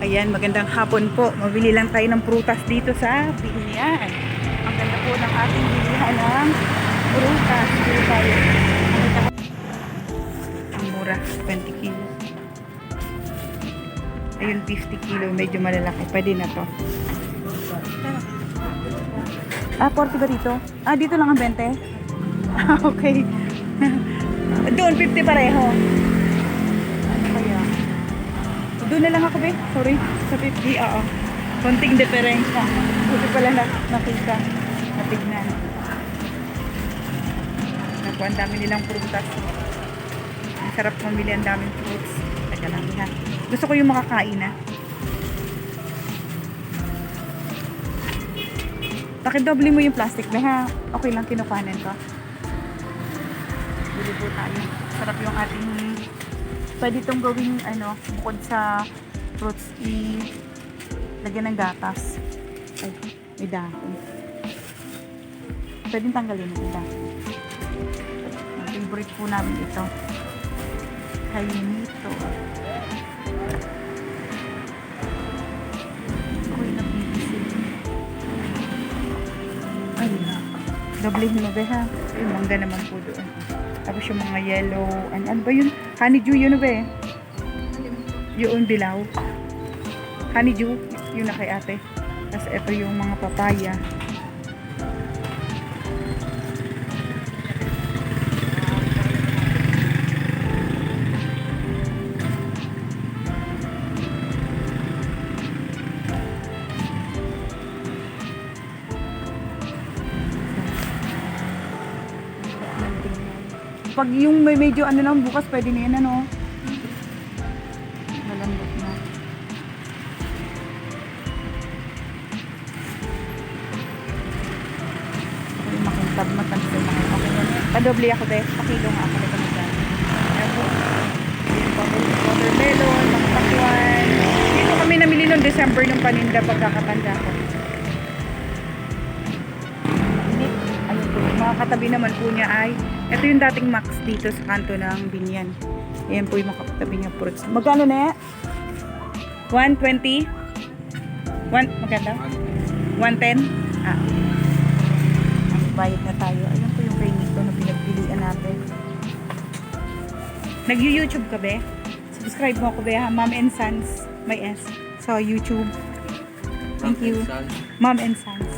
Ayan, magandang hapon po. Mabili lang tayo ng prutas dito sa Binyan. Ang ganda po ng ating bilihan ng prutas. Dito tayo. Ang mura, 20 kilo. Ayun, 50 kilo. Medyo malalaki. Pwede na to. Ah, 40 ba dito? Ah, dito lang ang 20? Ah, okay. Doon, 50 pareho. Doon na lang ako, be. Sorry. Sa 50, oo. Konting diferensya. Buti pala na nakita. Natignan. Naku, ang dami nilang prutas. Ang sarap mamili ang daming fruits. Teka lang, ha. Gusto ko yung makakain, na. Pakidoble mo yung plastic, be, ha. Okay lang kinukuhanan ko. Bili po tayo. Sarap yung ating pwede itong gawing ano, bukod sa fruits i lagyan ng gatas. Ay, may dahon. Pwedeng tanggalin yung dahon. Favorite po namin ito. Kainito. Ako'y nabibisig. Ay, doblehin mo ba ha? Ay, mangga naman po doon. Tapos yung mga yellow, ano, ano ba yun? Honeydew yun ba eh? Yung dilaw. Honeydew, yun na kay ate. Tapos ito yung mga papaya. Pag yung may medyo ano lang bukas, pwede na yan ano. Malambot na. Yung makintab matansin na ngayon. Okay na. Padoble ako deh. Pakilo nga ako nito water- watermelon, makapakwan. Dito kami namili noong December nung paninda pagkakatanda ko. Mga katabi naman po niya ay ito yung dating max dito sa kanto ng Binyan. Ayan po yung mga katabi niya fruits. Magkano na yan? 120? One, maganda? 110? Ah. Ang bayad na tayo. Ayun po yung kay Nico na pinagpilian natin. Nag-YouTube ka be? Subscribe mo ako be ha? Mom and Sons. May S. So, YouTube. Thank you. Mom and Sons.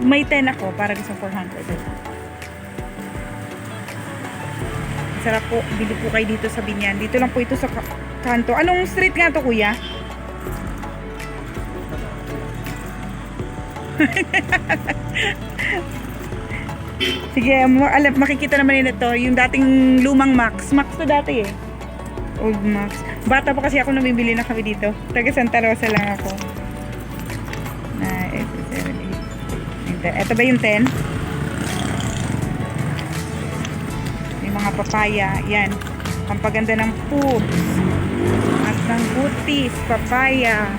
May 10 ako para sa 400. Sarap po. Bili po kayo dito sa Binyan. Dito lang po ito sa ka- kanto. Anong street nga to kuya? Sige, alam, makikita naman nila to. Yung dating lumang Max. Max to dati eh. Old Max. Bata pa kasi ako namibili na kami dito. Taga Santa Rosa lang ako. Ito ba yung 10? May mga papaya. Yan. Pampaganda ng poops. At ng butis. Papaya.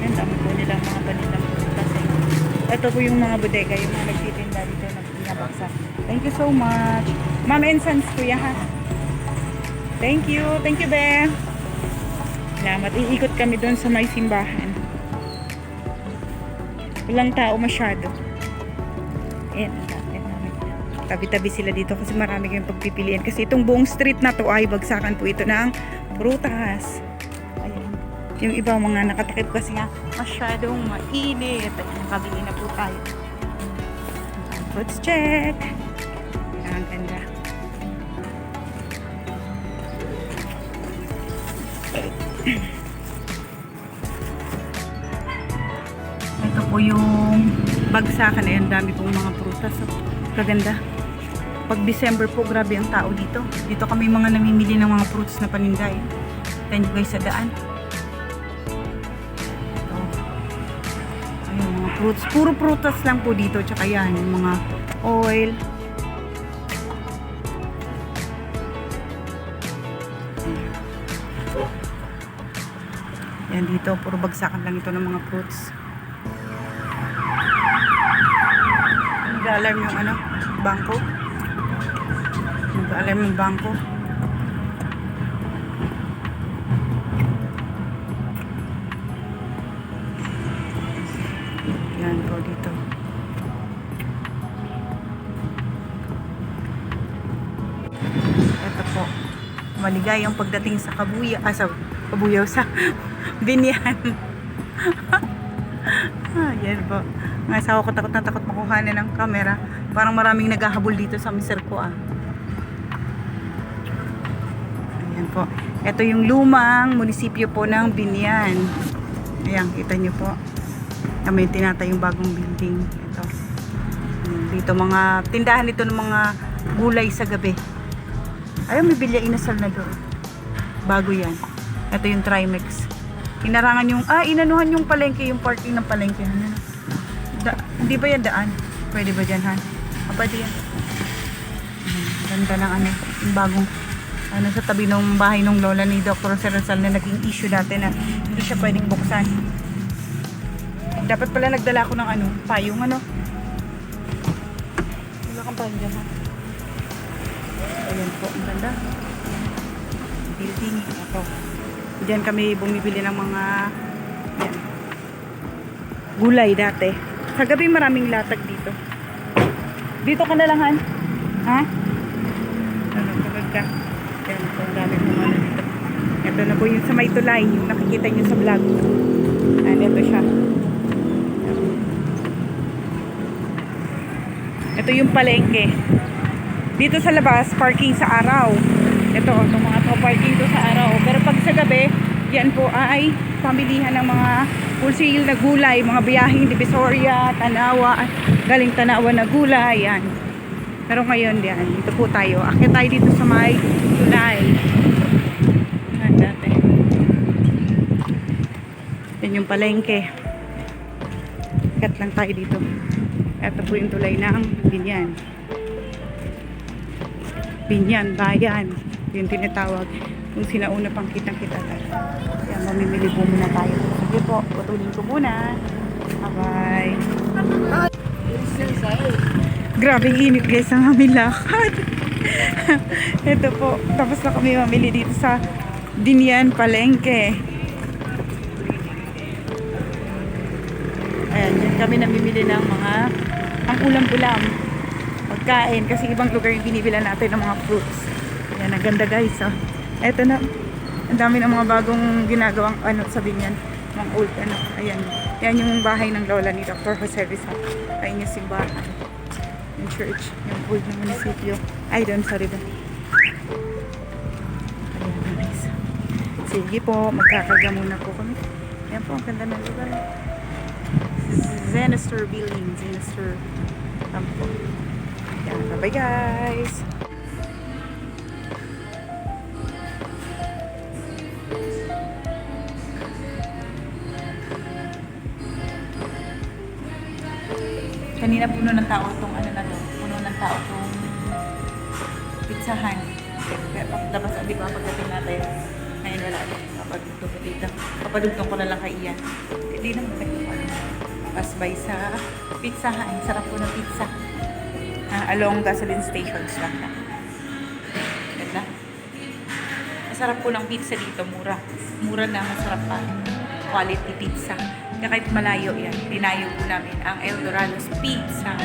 Yan, dami po nilang mga banilang prutas. eh. Ito po yung mga bodega, yung mga nagtitinda dito na binabaksa. Thank you so much. Ma'am and Sons, kuya ha. Thank you. Thank you, Be. Salamat. Iikot kami doon sa may simbahan. Walang tao masyado. Ayan. Tabi-tabi sila dito kasi marami kayong pagpipilian. Kasi itong buong street na to ay bagsakan po ito ng prutas. Ayan. Yung iba mga nakatakip kasi nga masyadong mainit. At nakabili na po tayo. Let's check. Ang ganda. Ito po yung bagsakan. Ayan, dami pong mga prutas. Kaganda. Pag December po, grabe ang tao dito. Dito kami mga namimili ng mga fruits na paninda. Eh. Tignan nyo guys sa daan. Ito. Ayun, mga fruits. Puro prutas lang po dito. Tsaka yan, yung mga oil. Yan dito, puro bagsakan lang ito ng mga fruits. Nag-alarm yung ano, bangko. Nag-alarm yung bangko. Yan po dito. Ito po. Maligayang pagdating sa Kabuya, ah, sa Kabuyaw, sa Binyan. ah, yan po. Ang asawa ko takot na takot makuhanan ng camera. Parang maraming naghahabol dito sa mister ko ah. Ayan po. Ito yung lumang munisipyo po ng Binyan. Ayan, kita nyo po. Kami tinatayong bagong building. Ito. Dito mga tindahan dito ng mga gulay sa gabi. Ayun, may bilya inasal na doon. Bago yan. Ito yung Trimex. Inarangan yung, ah, inanuhan yung palengke, yung parking ng palengke. Ano? Da, hindi ba yan daan? Pwede ba dyan, Han? Aba, di yan. Hmm, ganda ng ano, yung bagong, ano, sa tabi ng bahay ng lola ni Dr. Serasal na naging issue dati na hindi siya pwedeng buksan. Dapat pala nagdala ko ng ano, payong ano. Wala kang payong dyan, ha? Ayan po, ang ganda. Building, ito. Diyan kami bumibili ng mga yan, gulay dati. Sa gabi maraming latag dito. Dito ka na lang, Han? Ha? Ano, kapag ka. Yan ang dami pong ano dito. Ito na po yung sa may tulay, yung nakikita nyo sa vlog. Ayan, ito siya. Ito yung palengke. Dito sa labas, parking sa araw. Ito, itong mga to parking to sa araw. Pero pag sa gabi, yan po ay pamilihan ng mga wholesale na gulay, mga biyaheng Divisoria, Tanawa, ay, galing Tanawa na gulay, yan. Pero ngayon, yan, dito po tayo. Akit tayo dito sa may tulay. Yan dati. Yan yung palengke. Akit lang tayo dito. Ito po yung tulay ng Binyan. Binyan, bayan. Yung tinatawag. Kung sinauna pang kitang-kita tayo. Kaya mamimili po muna tayo. Sige po, putulin ko muna. Bye-bye. Grabe init guys ang aming lakad. Ito po, tapos na kami mamili dito sa Binyan Palengke. Ayan, dyan kami namimili ng mga ang ulam-ulam. Pagkain, kasi ibang lugar yung binibila natin ng mga fruits. Ayan, ang ganda guys. Oh. Eto na, ang dami ng mga bagong ginagawang ano, sabi niyan, mga old ano. Ayan, yan yung bahay ng lola ni Dr. Jose Rizal. Ayun yung simbahan. Yung church, yung old na munisipyo. Ay, doon, sorry ba. Ayan, guys. Sige po, magkakarga muna po kami. Ayan po, ang ganda ng lugar. Zenister Building, Zenister Campo. Yan, bye guys! Kanina puno ng tao itong ano na to. Puno ng tao itong pizzahan. Kaya pagdabas, di ba, pagdating natin, ngayon wala ito. Papadugtong ko dito. Papadugtong ko na lang kay Ian. Hindi naman nagpapan. Pasbay sa pizzahan. Sarap po ng pizza. Ah, along gasoline stations lang na. Ganda. Masarap po ng pizza dito. Mura. Mura na masarap pa. Quality pizza. Kaya kahit malayo yan, dinayo po namin ang El Dorados Pizza.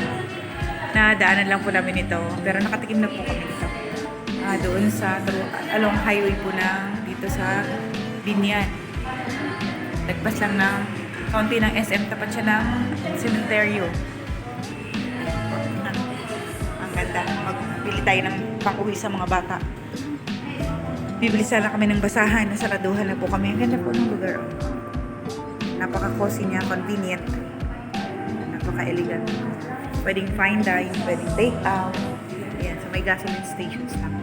Nadaanan lang po namin ito. Pero nakatikim na po kami dito. Ah, doon sa along highway po na dito sa Binyan. Lagpas lang ng kaunti ng SM. Tapat siya ng cementerio. Ang, ang ganda. Magbili tayo ng pang-uwi sa mga bata. Bibili sana kami ng basahan. Nasaraduhan na po kami. Ang ganda po ng lugar. Napaka-cozy niya. Convenient. Napaka-elegant. Pwedeng fine dine. Pwedeng take out. Ayan. So may gasoline stations na.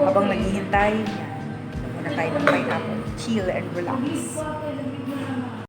Habang naghihintay, muna tayo ng pineapple. Chill and relax.